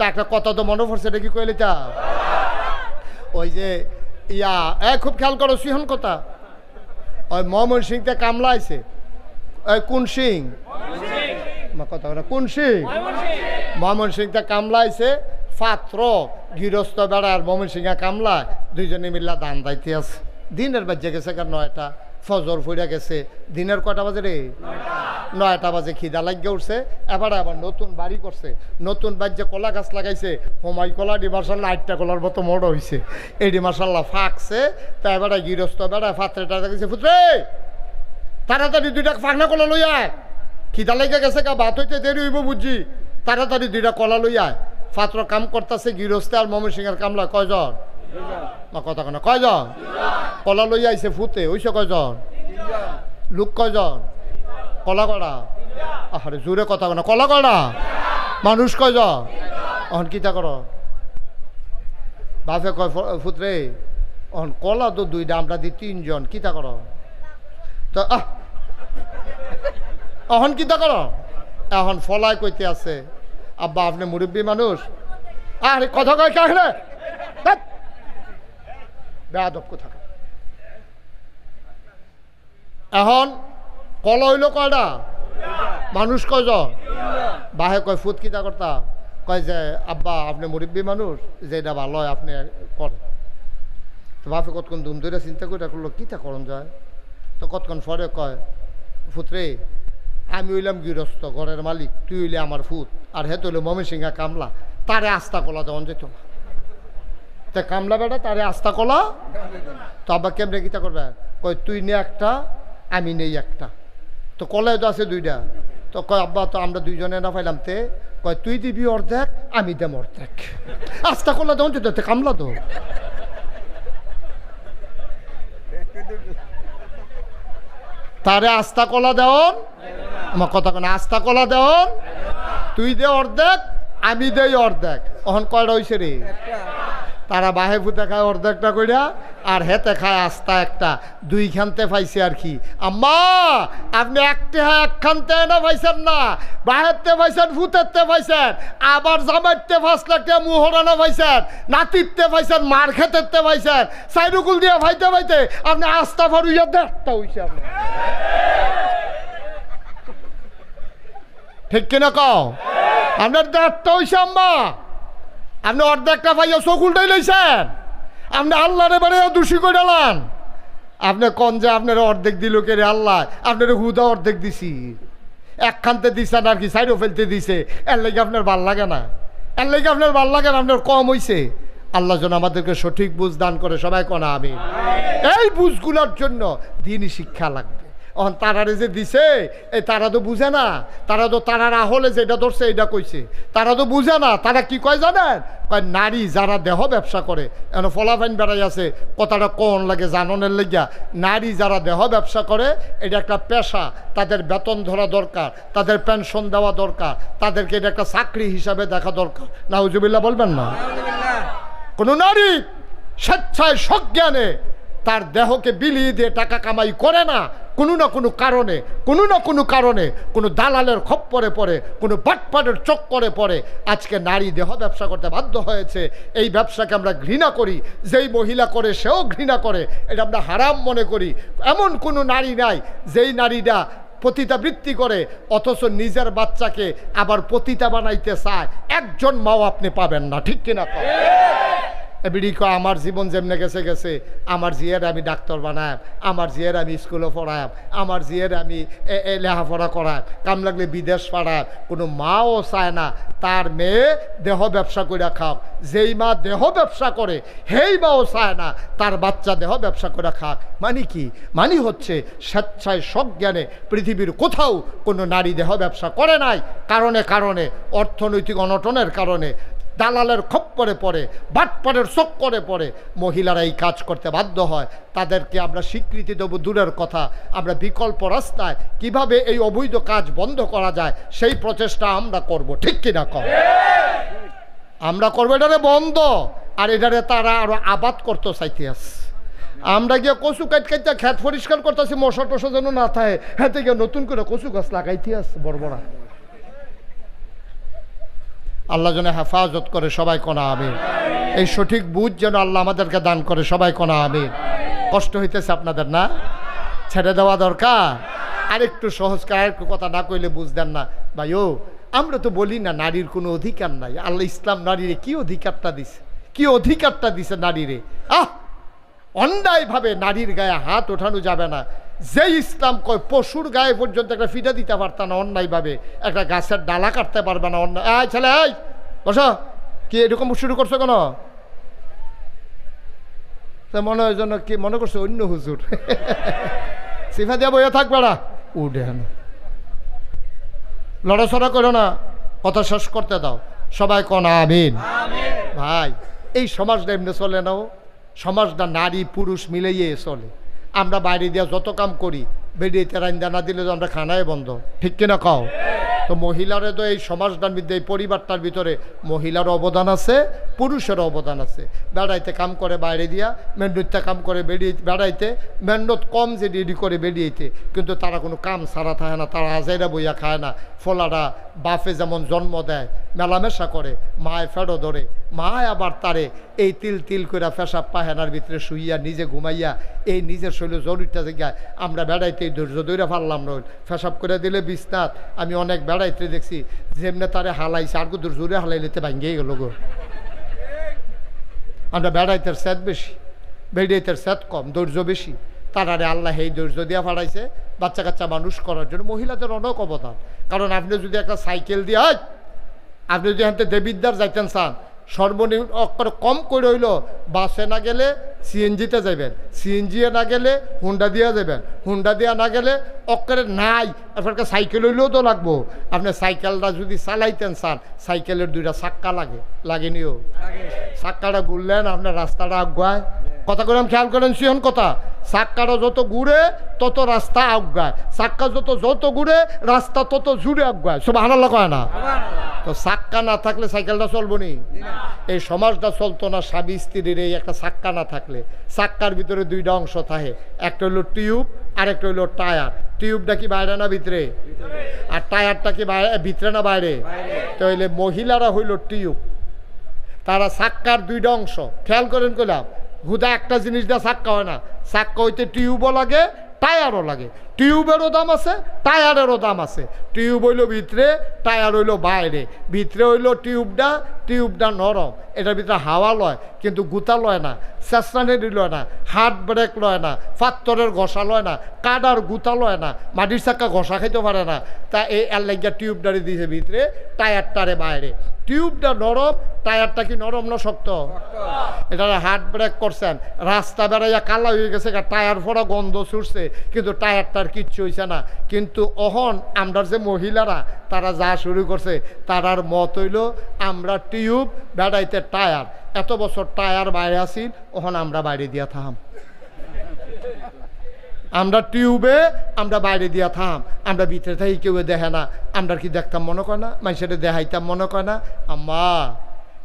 তা একটা কথা তো মনে পড়ছে এটা কি কইলে তা? ওই যে, ইয়া, এ, খুব খেয়াল করো, সিহন কথা। ওই মহমন সিংতে কামলা আইছে। ওই কোন সিং? কথা কোন সিং? মহমন সিংতে কামলা আইছে। পাত্র গৃহস্থ বেড়া আর মহমন সিংহা কামলা। দুইজনে মিল্লা দান দাইতে আছে। দিনের বাজে গেছে কার নয়টা ফজর ফুইরা গেছে। দিনের কটা বাজে রে? নয়টা বাজে, খিদা লাগিয়ে উঠছে। এবার আবার নতুন বাড়ি করছে। নতুন বাজ্যে কলা গাছ লাগাইছে হোমাই কলা ডি মার্শাল্লাহ আটটা কলার মতো মোড় হয়েছে এডি মার্শাল্লাহ ফাঁকছে। তা এবার গৃহস্থ বেড়া ফাত্রেটা দেখেছে ফুত্রে, তাড়াতাড়ি দুইটা ফাঁকনা কলা লই আয়। খিদা লেগে গেছে গা, ভাত হইতে দেরি হইব বুঝছি তাড়াতাড়ি দুইটা কলা লই আয়। ফাত্র কাম করতেছে গৃহস্থ আর মমন সিংহের কামলা, কয়জন? কথা কেন কয়জন? কলা লই আইছে ফুতে ওইসে কয়জন? লোক কয়জন? কলা কড়া আরে জোরে কথা কেন কলা কড়া মানুষ কয়জন? অহন কিতা কর বাপে কয় ফুতরে অহন কলা তো দুইটা আমরা দি তিনজন, কিতা কর তো, আহ! অহন কিতা কর এখন ফলাই কইতে আছে, আব্বা আপনি মুরব্বী মানুষ। আরে কথা কয় কে রে বেয়াদব কোথা এখন কল হইল কয়টা? মানুষ কয়জন? বাহে কয় ফুট কিতা করতা? কয় যে, আব্বা, আপনি মুরব্বী মানুষ যে এটা ভালো হয় আপনি করেন। তো বাপে কতক্ষণ দুম ধরে চিন্তা করে করল কিতা করণ যায়? তো কতক্ষণ পরে কয় ফুতরে আমি হইলাম গৃহস্থ, ঘরের মালিক, তুই হইলে আমার ফুত, আর হে তৈলে মমি সিংহা কামলা, তারে আস্তা কলা দেওয়ান যেত তা কামলা বেটা তারে আস্তা কলা? তো আব্বা কেমনে কিতা করবে? কয়, তুই নে একটা আমি নেই একটা। তো কলায় তো আছে দুইটা। তো কয়, আব্বা, তো আমরা দুইজনে না পাইলাম তে। কয়, তুই দিবি অর্ধেক, আমি দেম অর্ধেক। আস্তা কলা দেওয়ান যেত তে কামলা তো। তারে আস্তা কলা দেওন। আমার কথা কেন আস্তা কলা দেওন, তুই দে অর্ধেক, আমি দেই অর্ধেক। অহন কয়টা হয়েছে রে? তারা বাহে ফুতে খায়, অর্ধেকটা কইরা, আর হেতে খায় আস্তা একটা। দুই খানতে পাইছে আর কি। আম্মা, আপনি একটি হ্যাঁ এক খানতে না পাইছেন না। বাহেরতে পাইছেন ফুতেরতে পাইছেন আবার জামাইতে লাখ টাকা মুহরানা পাইছেন নাতিরতে পাইছেন মার খেতেরতে পাইছেন সাইরুকুল দিয়ে ভাইতে ভাইতে আপনি আস্তা ফারুইয়া দেখতে হইছে আপনি ঠিক কিনা কও? আপনার দেখতে হইছে আম্মা। আপনি অর্ধেকটা পাইয়া চকুলটাই লইছেন। আপনি আল্লাহরে বারে দোষী করে ডালান আপনি কন যে আপনার অর্ধেক দিল কে রে আল্লাহ? আপনার হুদা অর্ধেক দিছি। একখানতে দিছেন আর কি, সাইডও ফেলতে দিছে। এর লেগে আপনার ভালো লাগে না। এর লেগে আপনার ভালো লাগে না, আপনার কম হইছে। আল্লাহ যেন আমাদেরকে সঠিক বুঝ দান করে, সবাই কনা আমি এই বুঝগুলোর জন্য দিনই শিক্ষা লাগবে। অন তারারে যে দিছে এই তারা তো বুঝে না। তারা তো তারার আহলে যেটা ধরছে এটা কইছে। তারা তো বুঝে না তারা কি কয় জানেন? কয় নারী যারা দেহ ব্যবসা করে এন ফলাফাইন বেড়াই আছে কথাটা কোন লাগে জাননের লেগিয়া। নারী যারা দেহ ব্যবসা করে এটা একটা পেশা তাদের বেতন ধরা দরকার তাদের পেনশন দেওয়া দরকার তাদেরকে এটা একটা চাকরি হিসাবে দেখা দরকার। নাউজুবিল্লাহ বলবেন না? কোনো নারী স্বেচ্ছায় সজ্ঞানে তার দেহকে বিলিয়ে দিয়ে টাকা কামাই করে না, কোনো না কোনো কারণে, কোনো না কোনো কারণে, কোনো দালালের খপ্পরে পড়ে, কোনো বাটপাটের চক্করে পড়ে, আজকে নারী দেহ ব্যবসা করতে বাধ্য হয়েছে। এই ব্যবসাকে আমরা ঘৃণা করি, যেই মহিলা করে সেও ঘৃণা করে, এটা আমরা হারাম মনে করি। এমন কোনো নারী নাই, যেই নারীরা পতিতাবৃত্তি করে, অথচ নিজের বাচ্চাকে আবার পতিতা বানাইতে চায়। একজন মাও আপনি পাবেন না, ঠিক কিনা? এবিডি কয়, আমার জীবন যেমনে গেছে গেছে। আমার জিয়ের আমি ডাক্তার বানায় আমার জিয়ের আমি স্কুলে পড়ায় আমার জিয়ের আমি লেখাপড়া করায় কাম লাগলে বিদেশ পাড়ায় কোনো মাও চায় না, তার মেয়ে দেহ ব্যবসা করে খাও যেই মা দেহ ব্যবসা করে, সেই মাও চায় না, তার বাচ্চা দেহ ব্যবসা করে খাক। মানে কি? মানে হচ্ছে স্বেচ্ছায় সজ্ঞানে পৃথিবীর কোথাও কোনো নারী দেহ ব্যবসা করে নাই। কারণে কারণে, অর্থনৈতিক অনটনের কারণে দালালের খপ্পরে পড়ে বাটপাড়ের চক্করে পড়ে, মহিলারা এই কাজ করতে বাধ্য হয়। তাদেরকে আমরা স্বীকৃতি দেবো দূরের কথা। আমরা বিকল্প রাস্তায় কীভাবে এই অবৈধ কাজ বন্ধ করা যায়, সেই প্রচেষ্টা আমরা করব, ঠিক কিনা কর আমরা করব এটারে বন্ধ, আর এটারে তারা আরও আবাদ করতে চাইতে আমরা গিয়ে কচু কাট কাটতে খেত পরিষ্কার করতেছি মশা টসা যেন না থাকে হ্যাঁ গিয়ে নতুন করে কচু গাছ লাগাইতে আস বড় বড়। আল্লাহ যেন হেফাজত করে সবাই কোনা আমিন। এই সঠিক বুঝ যেন আল্লাহ আমাদেরকে দান করে সবাই কোনা আমিন। কষ্ট হইতেছে আপনাদের না? ছেড়ে দেওয়া দরকার? আরেকটু সহজ আরেকটু কথা না কইলে বুঝতেন না। ভাই ও আমরা তো বলি না নারীর কোনো অধিকার নাই। আল্লাহ ইসলাম নারীরে কি অধিকারটা দিছে? কি অধিকারটা দিছে নারীরে? আহ! অন্যায়ভাবে নারীর গায়ে হাত ওঠানো যাবে না। যে ইসলাম কয় পশুর গায়ে পর্যন্ত একটা ফিটা দিতে পারত না অন্যায়ভাবে। একটা গাছের ডালা কাটতে পারবে না অন্যায়। আয় ছেলে আয় বসো। কি এরকম শুরু করছ কেন? তা মনে হয় যেন কি মনে করছ অন্য হুজুর। সিফা দিয়া বইয়া থাকবে না উঠে লড়াচড়া করো না কথা শেষ করতে দাও। সবাই কন আমিন। ভাই এই সমাজটা এমনি চলে নাও। সমাজটা নারী পুরুষ মিলেইয়ে চলে। আমরা বাইরে দিয়ে যত কাম করি বেরিয়েতে রান্দা না দিলে তো আমরা খানায় বন্ধ। ঠিক কিনা খাও তো মহিলারে তো এই সমাজটার মধ্যে, এই পরিবারটার ভিতরে মহিলার অবদান আছে, পুরুষের অবদান আছে। বেড়াইতে কাম করে বাইরে দিয়া মেন্ডুতে কাম করে বেরিয়ে, বেড়াইতে, মেন্ডত কম যে রেডি করে বেরিয়েতে কিন্তু তারা কোনো কাম সারা থাকে না, তারা আজাইরা বইয়া খায় না। ফলারা বাফে যেমন জন্ম দেয়, মেলামেশা করে, মায় ফেরো ধরে, মায় আবার তারে এই তিল তিল করে ফেসাব পাহেনার ভিতরে শুইয়া নিজে ঘুমাইয়া এই নিজের শরীরে জরুরিটা জায়গায় আমরা বেড়াইতে ধৈর্য দৈরা পারলাম না। ফেসাব করে দিলে বিস্তাত আমি অনেক বেড়াইতে দেখছি, যেমনে তারে হালাইছে, আর কুদুর জোরে হালাই নিতে ভাঙ্গিয়ে গেল গো। আমরা বেড়াইতের স্যাদ বেশি, বেড়াইতের স্যাদ কম, ধৈর্য বেশি। তারারে আল্লাহ এই ধৈর্য দিয়া ফাড়াইছে, বাচ্চা কাচ্চা মানুষ করার জন্য মহিলাদের অনেক অবদান। কারণ আপনি যদি একটা সাইকেল দিয়ে আপনি যদি হাতে দেবিদ্যার যাইতেন চান সর্বনিম্ন কম করে হইল, বাসে না গেলে সিএনজিতে যাবেন সিএনজি না গেলে হুন্ডা দিয়া যাবেন হুন্ডা দিয়া না গেলে অক্ষরে নাই। আপনাকে সাইকেল হইলেও তো লাগবো। আপনি সাইকেলটা যদি চালাইতেন চান সাইকেলের দুইটা চাক্কা লাগে। লাগেনিও চাক্কাটা ঘুরলেন আপনার রাস্তাটা আগুয়ায়। কথা করে খেয়াল করেন সিহন কথা। চাক্কাটা যত ঘুরে তত রাস্তা আগায় চাক্কা যত যত ঘুরে রাস্তা তত জুড়ে আগায় সব হানাল্লা কয় না? তো চাক্কা না থাকলে সাইকেলটা চলবো নি। এই সমাজটা চলতো না স্বামী স্ত্রীর এই একটা চাক্কা না থাকলে। চাক্কার ভিতরে দুইটা অংশ থাকে। একটা হলো টিউব আর একটা হলো টায়ার। টিউবটা কি বাইরে না ভিতরে? আর টায়ারটা কি বাইরে, ভিতরে না বাইরে? তাহলে মহিলারা হইল টিউব। তারা সাক্কার দুইটা অংশ। খেয়াল করেন কইলাম, হুদা একটা জিনিস দিয়ে সাক্কা হয় না। সাক্কা হইতে টিউবও লাগে, টায়ারও লাগে। টিউবেরও দাম আছে, টায়ারেরও দাম আছে। টিউব হইল ভিতরে, টায়ার হইল বাইরে। ভিতরে হইল টিউবটা টিউবটা নরম। এটার ভিতরে হাওয়া লয়, কিন্তু গুতা লয় না চেষ্টানেরি লয় না হাত ব্রেক লয় না পাত্তরের ঘষা লয় না, কাদার গুতা লয় না, মাটির চাক্কা ঘষা খাইতে পারে না। তা এই লাগিয়া টিউবটারে দিয়েছে ভিতরে, টায়ারটারে বাইরে। টিউবটা নরম, টায়ারটা কি নরম না শক্ত? এটা হাত ব্রেক করছেন। রাস্তা বেড়াইয়া কালা হয়ে গেছে টায়ার ফোড়া গন্ধ ছুটছে, কিন্তু টায়ারটার কিচ্ছু হইছে না। কিন্তু অহন আমরা যে মহিলারা, তারা যা শুরু করছে, তারার মত হইল আমরা টিউব বেড়াইতে টায়ার। এত বছর টায়ার বাইরে আসিল ওহন আমরা বাইরে দিয়া থাম আমরা টিউবে আমরা বাইরে দিয়া থাম আমরা ভিতরে থাকি কেউ দেখে না। আমরা কি দেখতাম মনে করে না? মানুষের দেখাইতাম মনে করে না? আম্মা,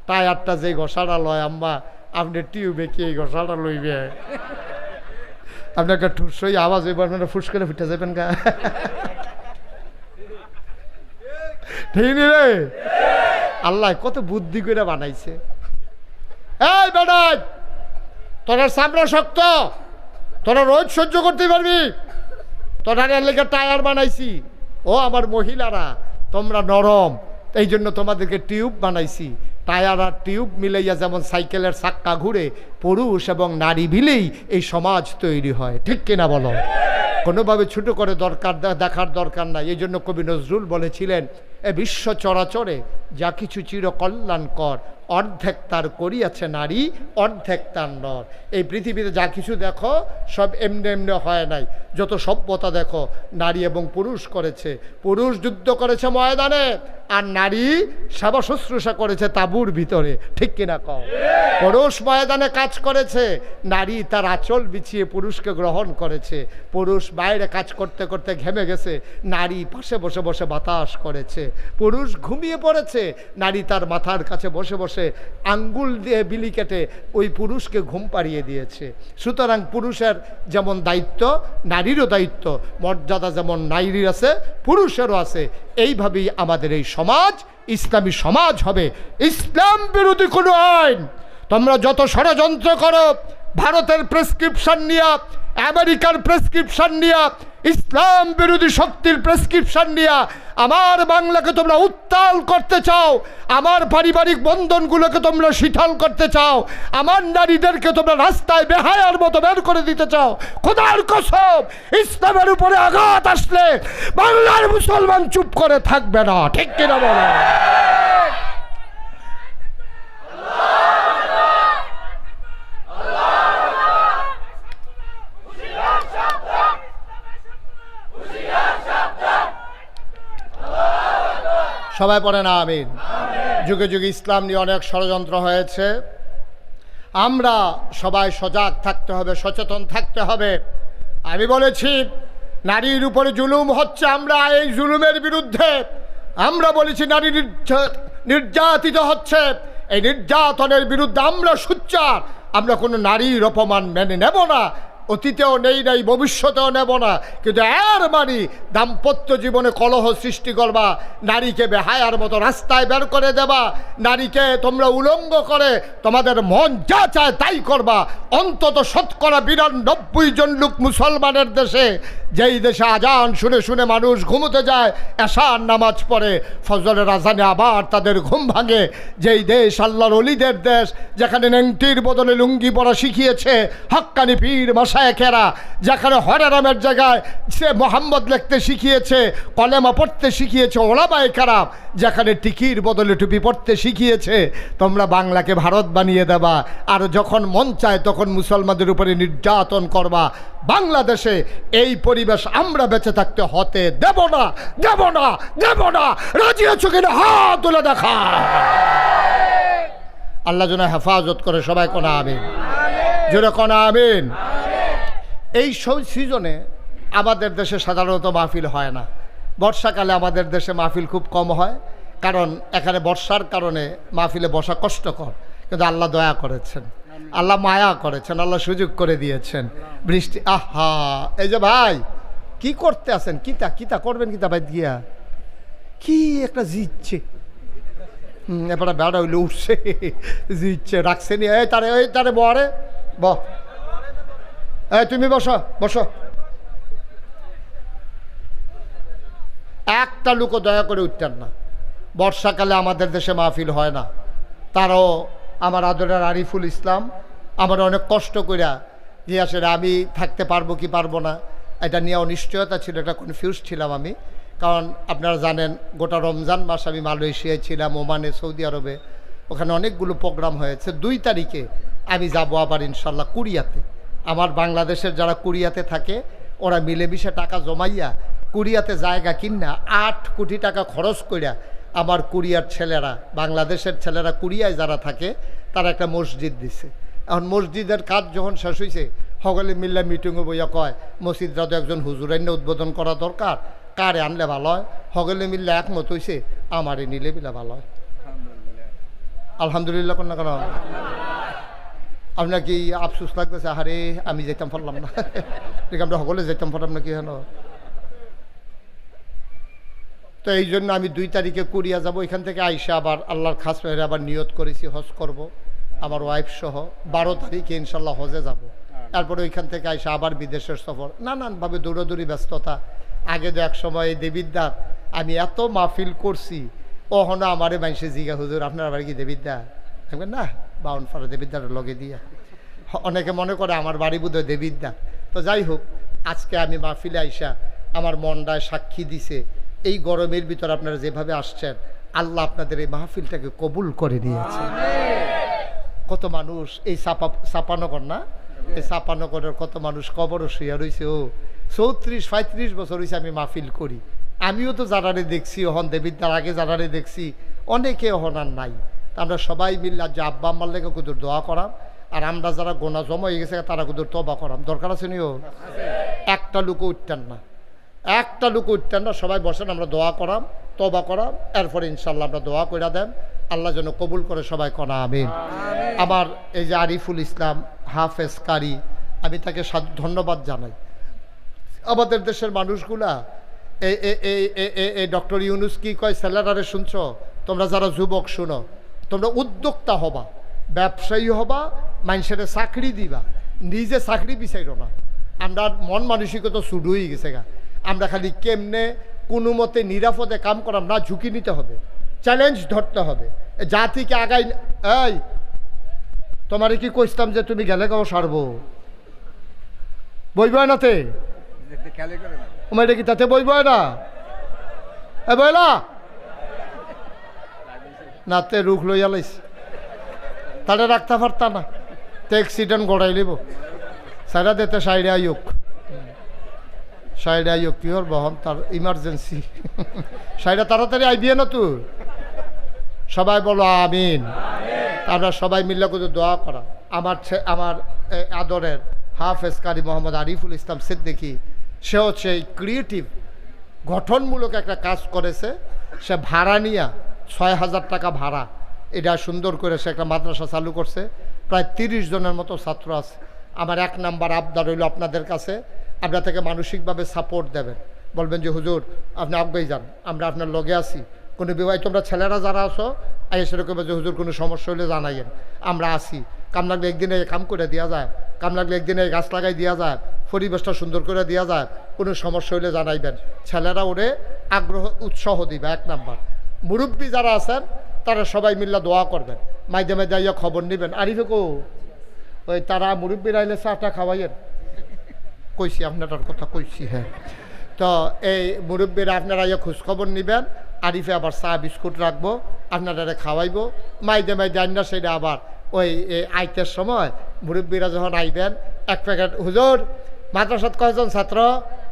টায়ারটা যে ঘষাটা লয় আম্মা, আপনি টিউবে কি ঘষাটা লইবে? আপনাকে ঠুসই আওয়াজ হইব, আপনারা ফুস করে ফুটে যাবেন গা। ঠিক নি রে? আল্লাহ কত বুদ্ধি করে বানাইছে। এই বেড়াই তোর সামনে শক্ত। তোরা রোজ সহ্য করতে পারবি। তোরা লেগে টায়ার বানাইছি। ও আমার মহিলারা, তোমরা নরম। এই জন্য তোমাদেরকে টিউব বানাইছি। টায়ার আর টিউব মিলাইয়া যেমন সাইকেলের চাক্কা ঘুরে, পুরুষ এবং নারী মিলেই এই সমাজ তৈরি হয়। ঠিক কিনা বলো? কোনোভাবে ছোটো করে দরকার দেখার দরকার নাই। এই জন্য কবি নজরুল বলেছিলেন, এ বিশ্ব চরাচরে যা কিছু চিরকল্যাণকর, অর্ধেক তার করিয়াছে নারী, অর্ধেক তার নর। এই পৃথিবীতে যা কিছু দেখো, সব এমনি এমনি হয় নাই। যত সভ্যতা দেখো, নারী এবং পুরুষ করেছে। পুরুষ যুদ্ধ করেছে ময়দানে আর নারী সেবা শুশ্রূষা করেছে তাঁবুর ভিতরে। ঠিক কিনা কও? পুরুষ ময়দানে কাজ করেছে, নারী তার আঁচল বিছিয়ে পুরুষকে গ্রহণ করেছে। পুরুষ বাইরে কাজ করতে করতে ঘেমে গেছে, নারী পাশে বসে বসে বাতাস করেছে। পুরুষ ঘুমিয়ে পড়েছে, নারী তার মাথার কাছে বসে বসে আঙ্গুল দিয়ে বিলি কেটে ওই পুরুষকে ঘুম পাড়িয়ে দিয়েছে। সুতরাং পুরুষের যেমন দায়িত্ব, নারীরও দায়িত্ব, মর্যাদা যেমন নারীর আছে, পুরুষেরও আছে। এইভাবেই আমাদের এই সমাজ ইসলামী সমাজ হবে। ইসলাম বিরোধী কোনো আইন। তোমরা যত ষড়যন্ত্র করো ভারতের প্রেসক্রিপশন নিয়ে, আমেরিকার প্রেসক্রিপশন নিয়ে, ইসলাম বিরোধী শক্তির প্রেসক্রিপশন নিয়ে, আমার বাংলাকে তোমরা উত্তাল করতে চাও, আমার পারিবারিক বন্ধনগুলোকে তোমরা শিথল করতে চাও, আমার নারীদেরকে তোমরা রাস্তায় বেহায়ার মতো বের করে দিতে চাও, খোদার কসব ইসলামের উপরে আঘাত আসলে বাংলার মুসলমান চুপ করে থাকবে না, ঠিক কিনা বলো? সবাই পড়ে না, আমিন। যুগে যুগে ইসলাম নিয়ে অনেক ষড়যন্ত্র হয়েছে। আমরা সবাই সজাগ থাকতে হবে, সচেতন থাকতে হবে। আমি বলেছি, নারীর উপরে জুলুম হচ্ছে আমরা এই জুলুমের বিরুদ্ধে। আমরা বলেছি, নারী নির্যা- নির্যাতিত হচ্ছে। এই নির্যাতনের বিরুদ্ধে আমরা সুচ্চার। আমরা কোনো নারীর অপমান মেনে নেব না। অতীতেও নেই নাই, ভবিষ্যতেও নেব না। কিন্তু এর মানি দাম্পত্য জীবনে কলহ সৃষ্টি করবা, নারীকে বেহায়ার মতো রাস্তায় বের করে দেবা, নারীকে তোমরা উলঙ্গ করে তোমাদের মন যা চায় তাই করবা। অন্তত শতকরা বিরানব্বই জন লোক মুসলমানের দেশে, যেই দেশে আজান শুনে শুনে মানুষ ঘুমোতে যায়, এশার নামাজ পড়ে, ফজরের আজানে আবার তাদের ঘুম ভাঙে। যেই দেশ আল্লাহর অলিদের দেশ, যেখানে নেংটির বদলে লুঙ্গি পরা শিখিয়েছে, হাক্কানি পীর মাসায়কেরা যেখানে হরেরামের জায়গায় সে মোহাম্মদ লিখতে শিখিয়েছে, কলেমা পড়তে শিখিয়েছে, ওলামায় খারাপ যেখানে টিকির বদলে টুপি পড়তে শিখিয়েছে, তোমরা বাংলাকে ভারত বানিয়ে দেবা। আর যখন মন চায় তখন মুসলমানদের উপরে নির্যাতন করবা। বাংলাদেশে এই পরিবেশ আমরা বেঁচে থাকতে হতে দেব না দেব না দেব না। রাজি আছো কিনা? হাত তুলে দেখা। আল্লাহ যেন হেফাজত করে সবাই কোনা আমিন। জোরে কোনা, আমিন। এই সিজনে আমাদের দেশে সাধারণত মাহফিল হয় না। বর্ষাকালে আমাদের দেশে মাহফিল খুব কম হয়, কারণ এখানে বর্ষার কারণে মাহফিলে বসা কষ্টকর। কিন্তু আল্লাহ দয়া করেছেন, আল্লাহ মায়া করেছেন, আল্লাহ সুযোগ করে দিয়েছেন। বৃষ্টি, আহা! এই যে ভাই, কি করতে আছেন? কিতা কিতা করবেন কিতা ভাই দিয়া? কি একটা জিতছে। হুম এবারে বেড়া হইলে, উঠছে, জিতছে, রাখছে নি। এই তারে এই তারে বরে ব তুমি বসো বসো। একটা লোকও দয়া করে উঠতেন না। বর্ষাকালে আমাদের দেশে মাহফিল হয় না। তারও আমার আদরের আরিফুল ইসলাম, আমার অনেক কষ্ট করিয়া যে আসলে আমি থাকতে পারব কি পারব না, এটা নিয়ে অনিশ্চয়তা ছিল, এটা কনফিউজ ছিলাম আমি। কারণ আপনারা জানেন, গোটা রমজান মাস আমি মালয়েশিয়ায় ছিলাম, ওমানে, সৌদি আরবে। ওখানে অনেকগুলো প্রোগ্রাম হয়েছে। দুই তারিখে আমি যাব আবার ইনশাল্লাহ কুরিয়াতে। আমার বাংলাদেশের যারা কুরিয়াতে থাকে ওরা মিলেমিশে টাকা জমাইয়া কুরিয়াতে জায়গা কিনা আট কোটি টাকা খরচ করিয়া আমার কুরিয়ার ছেলেরা বাংলাদেশের ছেলেরা কুরিয়ায় যারা থাকে তারা একটা মসজিদ দিছে। এখন মসজিদের কাজ যখন শেষ হয়েছে সকলে মিল্লা মিটিংয়ে বইয়া কয় মসজিদরা তো একজন হুজুরান্য উদ্বোধন করা দরকার কারে আনলে ভালো হয়? সকলে মিললে একমত হয়েছে আমারে নিলে মিলে ভালো হয়। আলহামদুলিল্লাহ। কোন না কেন। আপনার কি আফসোস লাগতেছে আরে আমি যেতাম পারলাম না। আমরা সকলে যেতাম পারলাম না কি হেন তো এই জন্য আমি দুই তারিখে কুরিয়া যাব এখান থেকে আইসা আবার আল্লাহর খাস মেরে আবার নিয়ত করেছি হজ করব আমার ওয়াইফ সহ। বারো তারিখে ইনশাল্লাহ হজে যাব। তারপরে ওইখান থেকে আইসা আবার বিদেশের সফর। নানানভাবে দৌড়াদৌড়ি ব্যস্ততা। আগে তো এক সময় দেবিদ্যার আমি এত মাহফিল করছি ওহনো আমারে মাইসে জিগা হুজুর আপনার আবার কি দেবিদ্যা? না বাউন ফারা দেবিদ্যার লগে দিয়া। অনেকে মনে করে আমার বাড়ি বুধ দেবিদ্যা তো যাই হোক, আজকে আমি মাহফিলে আইসা আমার মনটায় সাক্ষী দিছে, এই গরমের ভিতর আপনারা যেভাবে আসছেন, আল্লাহ আপনাদের এই মাহফিলটাকে কবুল করে নিয়েছে। কত মানুষ, এই চাপা চাপানগর না? এই চাপানগরের কত মানুষ কবরও শুয়ে রয়েছে ও। চৌত্রিশ, পঁয়ত্রিশ বছর হয়েছে আমি মাহফিল করি। আমিও তো জানারে দেখছি ওহন দেবিদ্যার আগে জানারে দেখছি, অনেকে ওহন আর নাই। আমরা সবাই মিললে যে আব্বা আম্মার লেগে কুদুর দোয়া করাম আর আমরা যারা গোনা জমা হয়ে গেছে তারা কুদুর তবা করাম। দরকার আছে নিও? একটা লুকো উঠতেন না। একটা লুকো উঠতেন না সবাই বসেন আমরা দোয়া করাম তবা করাম এরপরে ইনশাল্লাহ আমরা দোয়া করে দেন। আল্লাহ যেন কবুল করে সবাই কনা আমিন। আমার এই যে আরিফুল ইসলাম হাফেজ কারি আমি তাকে ধন্যবাদ জানাই। আমাদের দেশের মানুষগুলা এই ডক্টর ইউনুস কি কয় স্যালারারে শুনছ? তোমরা যারা যুবক শুনো। তোমরা উদ্যোক্তা হবা ব্যবসায়ী হবা মানুষের চাকরি দিবা। নিজে চাকরি বিচাইর না। আমরা মন মানসিকতা শুরু হয়ে গেছে গা। আমরা খালি কেমনে কোনো মতে নিরাপদে কাম করাম না ঝুঁকি নিতে হবে। চ্যালেঞ্জ ধরতে হবে। জাতিকে আগাই এই তোমারে কি কইতাম যে তুমি গেলে গাও সারবো? বইব নাতে? তোমার কি তাতে বইব না? এ বইলা? নাতে রুখ লইয়া লাইস তারে রাখতে পারতা না। তে অ্যাক্সিডেন্ট গড়াই লিব সাইডা দেতে সাইডে আইক সাইডে আইক কি হর বহন? তার ইমার্জেন্সি সাইডে তাড়াতাড়ি আইবিয়ে না তুই। সবাই বলো আমিন। আমরা সবাই মিলে কিন্তু দোয়া করা। আমার আমার আদরের হাফেজ কারি মোহাম্মদ আরিফুল ইসলাম সিদ্দিকি সে হচ্ছে ক্রিয়েটিভ গঠনমূলক একটা কাজ করেছে। সে ভাড়া নিয়া ছয় হাজার টাকা ভাড়া। এটা সুন্দর করে সে একটা মাদ্রাসা চালু করছে। প্রায় তিরিশ জনের মতো ছাত্র আছে। আমার এক নাম্বার আবদার রইল আপনাদের কাছে, আপনার থেকে মানসিকভাবে সাপোর্ট দেবেন। বলবেন যে, হুজুর, আপনি আগে যান, আমরা আপনার লগে আছি। কোনো বিবাহ তোমরা ছেলেরা যারা আছো আই সেরকম যে হুজুর, কোনো সমস্যা হলে জানাইয়েন। আমরা আসি কাম লাগলে একদিনে কাম করে দেওয়া যায়। কাম লাগলে একদিনে গাছ লাগাই দেওয়া যায়। পরিবেশটা সুন্দর করে দেওয়া যায়। কোনো সমস্যা হলে জানাইবেন। ছেলেরা ওরে আগ্রহ, উৎসাহ দিবে, এক নাম্বার। মুরব্বী যারা আছেন, তারা সবাই মিল্লা দোয়া করবেন। মাইদে মাইদে আইয়া খবর নেবেন। আরিফে কো, ওই তারা মুরব্বীরা আইলে চাটা খাওয়াইয়েন। কইছি আপনার কথা কইছি হ্যাঁ। তো এই মুরব্বীরা আপনারা ইয়ে খোঁজখবর নেবেন। আরিফে আবার চা, বিস্কুট রাখব আপনারা খাওয়াইবো। মাইদে মাইদে আন্না সেটা আবার ওই আইতের সময় মুরব্বীরা যখন আইবেন, এক প্যাকেট, হুজুর, মাদ্রাসাত কয়জন ছাত্র?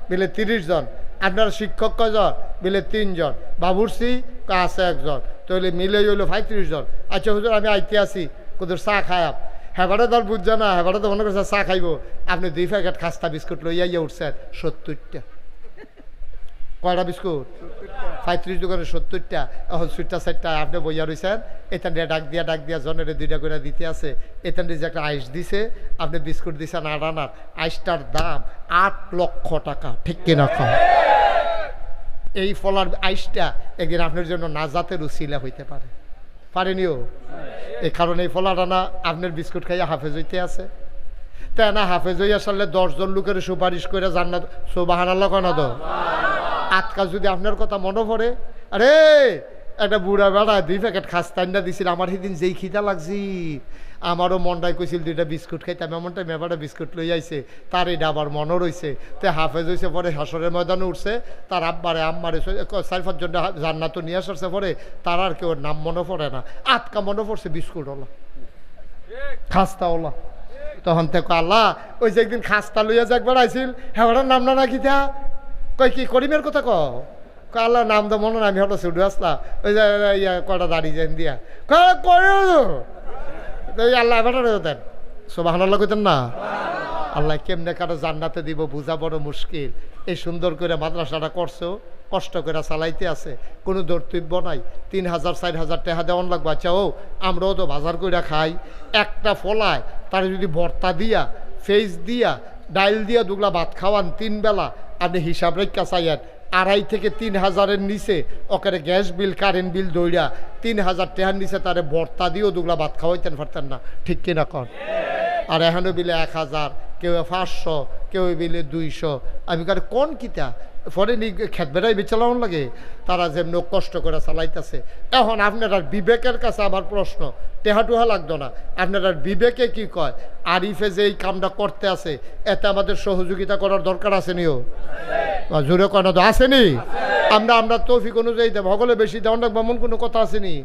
বিলে তিরিশ জন। আপনার শিক্ষক কয়জন? বিলে তিনজন। বাবুরসি আছে একজন। তাহলে মিলে হইল পঁয়ত্রিশ জন। আচ্ছা হুজুর, আমি আইতে আসি। কুদুর চা খায়াব হেবারে দল বুঝছে না, হেবারে তো মনে করছে চা খাইব। আপনি দুই প্যাকেট খাস্তা বিস্কুট লইয়া ইয়ে উঠছেন। সত্তরটা। কয়টা বিস্কুট? পঁয়ত্রিশ দোকানে সত্তরটা। এখন সুইটটা সাইডটা আপনি বইয়া রয়েছেন এখান দিয়ে ডাক দিয়া ডাক দিয়া জনের দুইটা করে দিতে আছে। এখান দিয়ে যে একটা আইস দিছে, আপনি বিস্কুট দিছেন আট আনার। আইসটার দাম আট লক্ষ টাকা। ঠিক কিনা কম এই ফলার আইসটা একদিন আপনার জন্য নাজাতের উসিলা হইতে পারে। পারেনিও? এই কারণে এই ফলাটা না আপনার বিস্কুট খাইয়া হাফেজ হইতে আছে। তাই না, হাফেজ হইয়া সারলে দশজন লোকের সুপারিশ করে জান্নাত সোবাহানাল্লাহ কনা তো? আটকা যদি আপনার কথা মনে পড়ে, আরে, একটা বুড়া বেড়া দুই প্যাকেট খাস্তান্ডা দিছিল, আমার সেদিন যেই খিদা লাগছি। আমারও মনটাই কইছিল দুইটা বিস্কুট খাইতাম এমনটা মেবাটা বিস্কুট লই আইছে, তার এটা আবার মনও রইছে। তে হাফেজ হয়েছে পরে হাসরের ময়দানে উঠছে, তার আব্বারে, আম্মারে চার পাঁচজন জান্নাত নিয়ে আসছে পরে, তার আর কেউ নাম মনে পড়ে না। আটকা মনে পড়ছে বিস্কুট ওলা খাস্তা ওলা তখন থেকে আল্লাহ, ওই যে একদিন খাস্তা লইয়া যে একবার আইছিল হ্যাঁ নাম না নাকি তা? কই কি করিমের কথা ক আল্লাহ, নাম তো মনে আমি হঠাৎ ছুটে আসলাম। ওই যে, ইয়া কটা দাঁড়িয়ে যেন দিয়া। কয় আল্লাহ এবার দেন। সোবাহান আল্লাহ কইতেন না? আল্লাহ কেমনে কারও জান্নাতে দিব বোঝা বড় মুশকিল। এই সুন্দর করে মাদ্রাসাটা করছ, কষ্ট করে চালাইতে আছে। কোনো দর্তব্য নাই। তিন হাজার, চার হাজার টাকা দেওয়ান লাগবে। আচ্ছা ও, আমরাও তো বাজার করে খাই। একটা ফলায় তার যদি ভর্তা দিয়া ফেস দিয়া, ডাইল দিয়া দুগলা ভাত খাওয়ান তিন বেলা, আপনি হিসাব রেখা চাইয়েন। আড়াই থেকে তিন হাজারের নিচে ওখানে গ্যাস বিল কারেন্ট বিল দৌড়া তিন হাজার টেহার নিচে তারে ভর্তা দিয়েও দুগলা ভাত খাওয়াইতেন পারতেন না। ঠিক কিনা কর আর এখানে বিলে এক হাজার কেউ পাঁচশো, কেউ বিলে দুইশো। আমি কার কোন কিতা? নি খেত বেড়াই বেচালাম লাগে। তারা যেমন কষ্ট করে চালাইতেছে। এখন আপনারা বিবেকের কাছে আমার প্রশ্ন টেহাটুহা লাগতো না। আপনারা বিবেকে কি কয়? আরিফে যে এই কামটা করতে আছে, এতে আমাদের সহযোগিতা করার দরকার আছে নিও। জোরে কয় তো আসেনি আমরা আমরা তৌফিক অনুযায়ী দেব। হগলে বেশি দেওয়ান রাখব এমন কোনো কথা আসেনি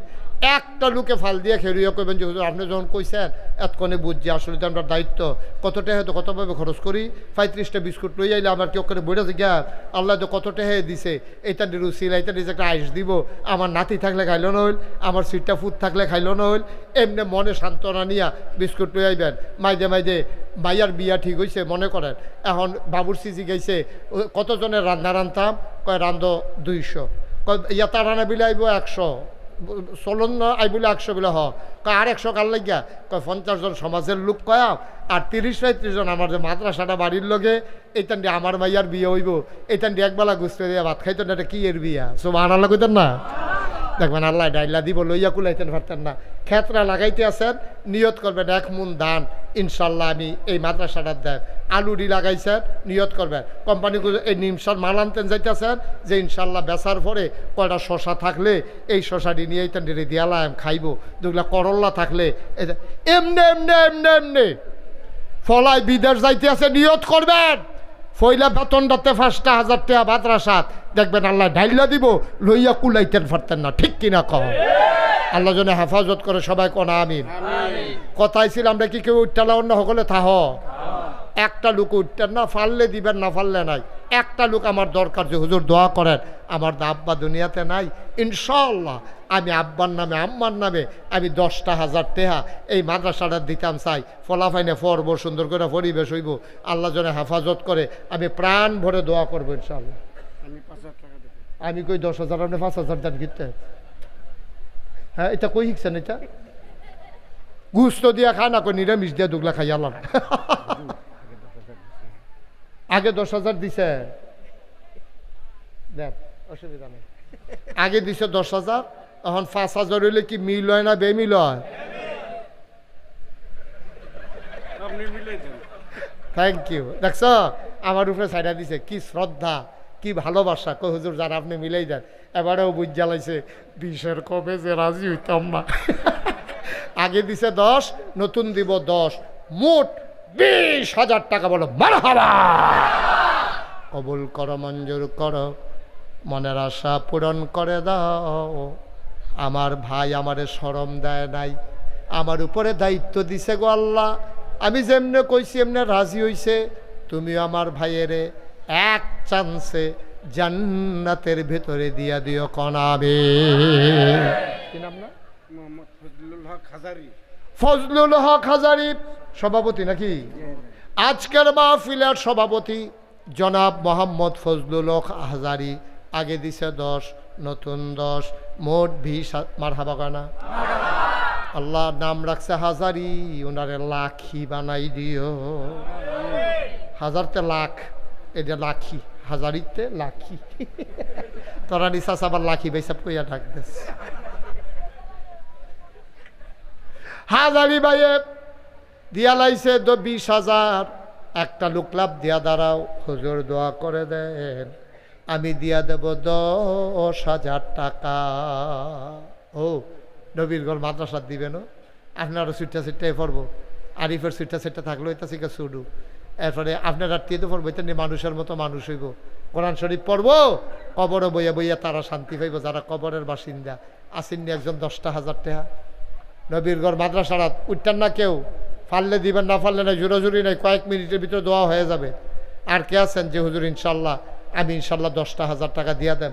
একটা লোকে ফাল দিয়ে খেলিয়ে কইবেন যে আপনি যখন কইছেন, এতক্ষণে বুঝছি আসলে আমরা দায়িত্ব, কতটা হয়তো কতভাবে খরচ করি, পঁয়ত্রিশটা বিস্কুট লই আইলে আমার কেউ করে বইটা গিয়া আল্লাহ তো কতটা হয়ে দিছে এটা রুসিল এটা নিজে একটা আইস দিব, আমার নাতি থাকলে খাইলো না হইল, আমার সিটটা ফুট থাকলে খাইলো না হইল, এমনি মনে সান্ত্বনা নিয়া বিস্কুট লই আইবেন। মাইদে মাইদে মাইয়ার বিয়া ঠিক হয়েছে মনে করেন। এখন বাবুর সিজি গেছে কতজনের রান্না রান্তাম? কয়, রান্ধ দুইশো। কয় ইয়া তার রান্না বিলাইব একশো। চলন আই বলে একশো বলে হ। কয়, আর একশো কার লাগিয়া? কয়, পঞ্চাশ জন সমাজের লোক কয়া, আর তিরিশ পঁয়ত্রিশ জন আমার যে মাদ্রাসাটা বাড়ির লগে, এইটান দিয়ে আমার মাইয়ার বিয়ে হইব, এইটান দিয়ে একবেলা গুছতে দিয়ে ভাত খাইতেন না এটা কি এর বিয়া? সব আনাল্লা কইতেন না? দেখবেন আল্লাহ ডাইলা দিব, লইয়া কুলাইতেন পারতেন না। ক্ষেত্রা লাগাইতে আছেন, নিয়ত করবেন এক মুন ধান, ইনশাল্লাহ আমি এই মাদ্রাসাটার দেন আলুডি লাগাইছেন, নিয়ত করবেন। কোম্পানি এই নিমসার মাল আনতেন যাইতেছেন, যে ইনশাল্লাহ বেচার পরে কয়টা শশা থাকলে এই শশাটি নিয়ে এইতেন ডেরে দিয়ালাম খাইব। দুগুলা করল্লা থাকলে এমনে এমনে এমনে এমনে। ফলাই বিদেশ যাইতে আছে, নিয়ত করবেন। ফইলা বেতনটাতে পাঁচটা হাজার টাকা মাদ্রাসাত। দেখবেন আল্লাহ ঢাইলা দিব লইয়া কুলাইতেন ফারতেন না। ঠিক কিনা কহ আল্লাহ জনে হেফাজত করে সবাই কনা আমিন। কথাই ছিল আমরা কি কেউ উঠতে অন্য সকলে থাহ? একটা লোক উঠতেন না ফাললে দিবেন না ফাললে নাই। একটা লোক আমার দরকার যে হুজুর দোয়া করেন আমার আব্বা দুনিয়াতে নাই। ইনশাল্লাহ আমি আব্বার নামে আম্মার নামে আমি দশটা হাজার টেহা এই মাদ্রাসাটা দিতাম চাই। ফলাফাইনে ফরব সুন্দর করে পরিবেশ হইব। আল্লাহ জনে হেফাজত করে আমি প্রাণ ভরে দোয়া করব ইনশাল্লাহ আমি কই দশ হাজার আপনি পাঁচ হাজার দেন কিনতে? হ্যাঁ এটা কই শিখছেন এটা? গুস্ত দিয়া খা না কই নিরামিষ দিয়া দুগলা খাই আলাম আগে দশ হাজার দিছে। দেন অসুবিধা নেই। আগে দিছে দশ হাজার এখন পাঁচ হাজার হইলে কি মিল হয় না বেমিল হয়? থ্যাংক ইউ দেখছ আমার উপরে সাইডা দিছে কি শ্রদ্ধা কি ভালোবাসা। কই হুজুর যারা আপনি মিলেই দেন এবারেও বুঝ জ্বালাইছে বিশের কবে যে রাজি হইতাম না। আগে দিছে দশ নতুন দিব দশ। মোট বিশ হাজার টাকা বলো মারহাবা। কবুল করো মঞ্জুর করো মনের আশা পূরণ করে দাও। আমার ভাই আমারে সরম দেয় নাই আমার উপরে দায়িত্ব দিছে গো আল্লাহ। আমি যেমনে কইছি এমনে রাজি হইছে। তুমিও আমার ভাইয়েরে এক চান্সে জান্নাতের ভেতরে দিয়া দিও কনাবে কি নাম না? ফজলুল হক হাজারি। ফজলুল হক হাজারি। সভাপতি নাকি? আজকের মাহফিলের সভাপতি জনাব মোহাম্মদ ফজলুল হক হাজারি আগে দিছে দশ, নতুন দশ, মোট বিশ, মারহাবা গানা আল্লাহ নাম রাখছে হাজারি ওনারে লাখি বানাই দিও। হাজারতে লাখ এটা লাখি, হাজারিতে লাখি। তোরা নিশাস আবার লাখি বেসাব কইয়া ডাক হাজারি বাইয়ে দিয়া লাইছে তো বিশ হাজার। একটা লুকলাপ দিয়া দাঁড়াও, হুজুর দোয়া করে দেন। আমি দিয়া দেব দশ হাজার টাকা। ও, নবীর নবীরগড় মাদ্রাসার দিবেন আপনারও সুইটটা সিটটাই পড়ব। আরিফের সুইটটা সিটটা থাকল এটা শিখে শুরু এরপরে আপনার রাত্রিতে পড়ব, এটা নিয়ে মানুষের মতো মানুষ হইব। কোরআন শরীফ পড়ব কবরে বইয়া বইয়া তারা শান্তি পাইব, যারা কবরের বাসিন্দা। আসেননি একজন দশটা হাজার টাকা। নবীরগড় মাদ্রাসারা উঠতেন না কেউ। ফাললে দিবেন, না ফাললে না জোরাজুরি নাই, কয়েক মিনিটের ভিতরে দোয়া হয়ে যাবে। আর কে আছেন যে হুজুর, ইনশাল্লাহ, আমি ইনশাল্লাহ দশটা হাজার টাকা দিয়া দেন।